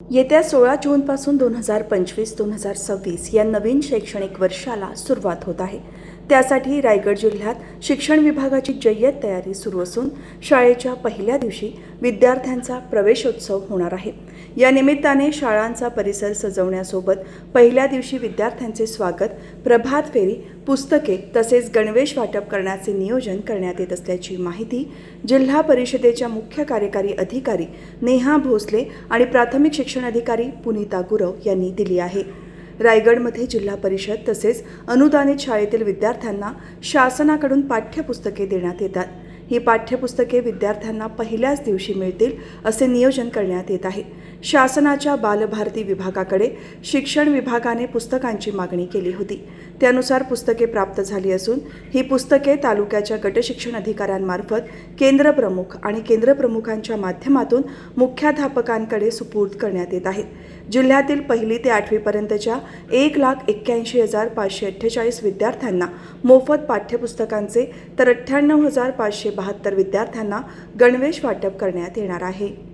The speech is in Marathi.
येत्या सोळा जूनपासून दोन हजार पंचवीस दोन हजार सव्वीस या नवीन शैक्षणिक वर्षाला सुरुवात होत आहे. त्यासाठी रायगड जिल्ह्यात शिक्षण विभागाची जय्यत तयारी सुरू असून शाळेच्या पहिल्या दिवशी विद्यार्थ्यांचा प्रवेशोत्सव होणार आहे. या निमित्ताने शाळांचा परिसर सजवण्यासोबत पहिल्या दिवशी विद्यार्थ्यांचे स्वागत प्रभात फेरी पुस्तके तसेच गणवेश वाटप करण्याचे नियोजन करण्यात येत असल्याची माहिती जिल्हा परिषदेच्या मुख्य कार्यकारी अधिकारी नेहा भोसले आणि प्राथमिक शिक्षण अधिकारी पुनीता गुरव यांनी दिली आहे. रायगडमध्ये जिल्हा परिषद तसेच अनुदानित शाळेतील विद्यार्थ्यांना शासनाकडून पाठ्यपुस्तके देण्यात येतात. ही पाठ्यपुस्तके विद्यार्थ्यांना पहिल्याच दिवशी मिळतील असे नियोजन करण्यात येत आहे. शासनाच्या बालभारती विभागाकडे शिक्षण विभागाने पुस्तकांची मागणी केली होती. त्यानुसार पुस्तके प्राप्त झाली असून ही पुस्तके तालुक्याच्या गटशिक्षण अधिकाऱ्यांमार्फत केंद्रप्रमुख आणि केंद्रप्रमुखांच्या माध्यमातून मुख्याध्यापकांकडे सुपूर्द करण्यात येत आहेत जिल्ह्यातील पहिली ते आठवीपर्यंतच्या एक लाख एक्क्याऐंशी हजार पाचशे अठ्ठेचाळीस विद्यार्थ्यांना मोफत पाठ्यपुस्तकांचे तर अठ्ठ्याण्णव हजार पाचशे बहात्तर विद्यार्थ्यांना गणवेश वाटप करण्यात येणार आहे.